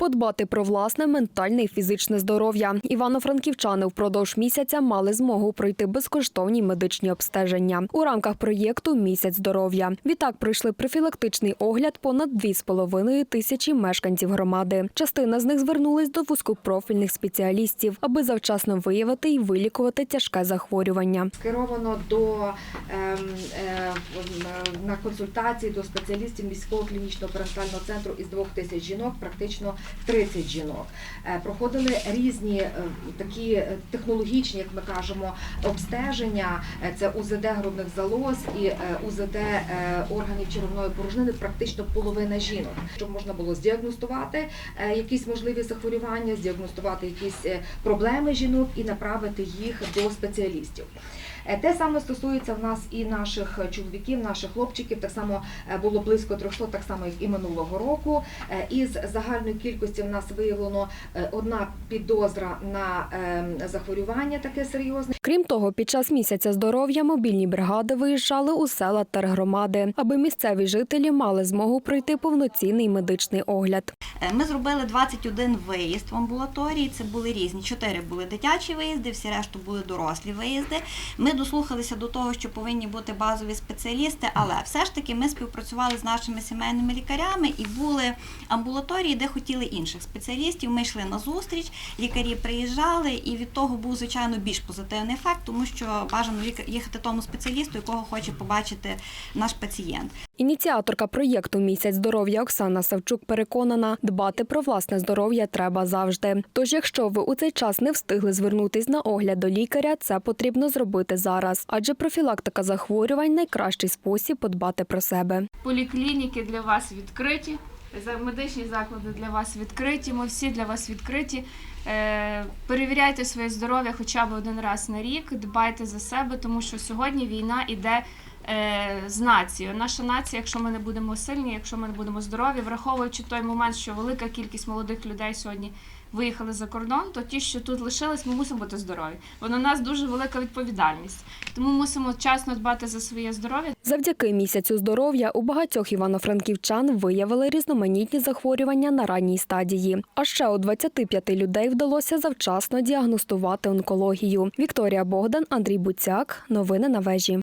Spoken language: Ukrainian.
Подбати про власне ментальне і фізичне здоров'я. Івано-франківчани впродовж місяця мали змогу пройти безкоштовні медичні обстеження у рамках проєкту Місяць здоров'я. Відтак пройшли профілактичний огляд понад 2,5 тисячі мешканців громади. Частина з них звернулись до вузькопрофільних спеціалістів, аби завчасно виявити і вилікувати тяжке захворювання. скеровано до ем, е, на консультації до спеціалістів міського клінічного перинатального центру із двох тисяч жінок, практично 30 жінок. Е, Проходили різні е, такі технологічні, як ми кажемо, обстеження. Е, Це УЗД грудних залоз і УЗД органів черевної порожнини. Практично половина жінок, щоб можна було здіагностувати якісь можливі захворювання, здіагностувати якісь проблеми жінок і направити їх до спеціалістів. Е, Те саме стосується в нас і наших чоловіків, наших хлопчиків. Так само е, було близько 300, так само як і минулого року. Е, Із загальної кількості в нас виявлено одна підозра на е, захворювання таке серйозне. Крім того, під час місяця здоров'я мобільні бригади виїжджали у села тергромади, аби місцеві жителі мали змогу пройти повноцінний медичний огляд. Ми зробили 21 виїзд в амбулаторії. Це були різні. Чотири були дитячі виїзди, всі решту були дорослі виїзди. Ми дослухалися до того, що повинні бути базові спеціалісти, але все ж таки ми співпрацювали з нашими сімейними лікарями і були амбулаторії, де хотіли інших спеціалістів. Ми йшли на зустріч, лікарі приїжджали, і від того був звичайно більш позитивний ефект, тому що бажано їхати тому спеціалісту, якого хоче побачити наш пацієнт. Ініціаторка проєкту Місяць здоров'я Оксана Савчук переконана, дбати про власне здоров'я треба завжди. Тож, якщо ви у цей час не встигли звернутись на огляд до лікаря, це потрібно зробити зараз, адже профілактика захворювань найкращий спосіб подбати про себе. поліклініки для вас відкриті, медичні заклади для вас відкриті. Ми всі для вас відкриті. Е, Перевіряйте своє здоров'я хоча б один раз на рік, дбайте за себе, тому що сьогодні війна іде. Е, З нацією. Наша нація, якщо ми не будемо сильні, якщо ми не будемо здорові, враховуючи той момент, що велика кількість молодих людей сьогодні виїхали за кордон, то ті, що тут лишились, ми мусимо бути здорові. Бо на нас дуже велика відповідальність. Тому мусимо вчасно дбати за своє здоров'я. Завдяки місяцю здоров'я у багатьох івано-франківчан виявили різноманітні захворювання на ранній стадії. А ще у 25 людей вдалося завчасно діагностувати онкологію. Вікторія Богдан, Андрій Буцяк. Новини на вежі.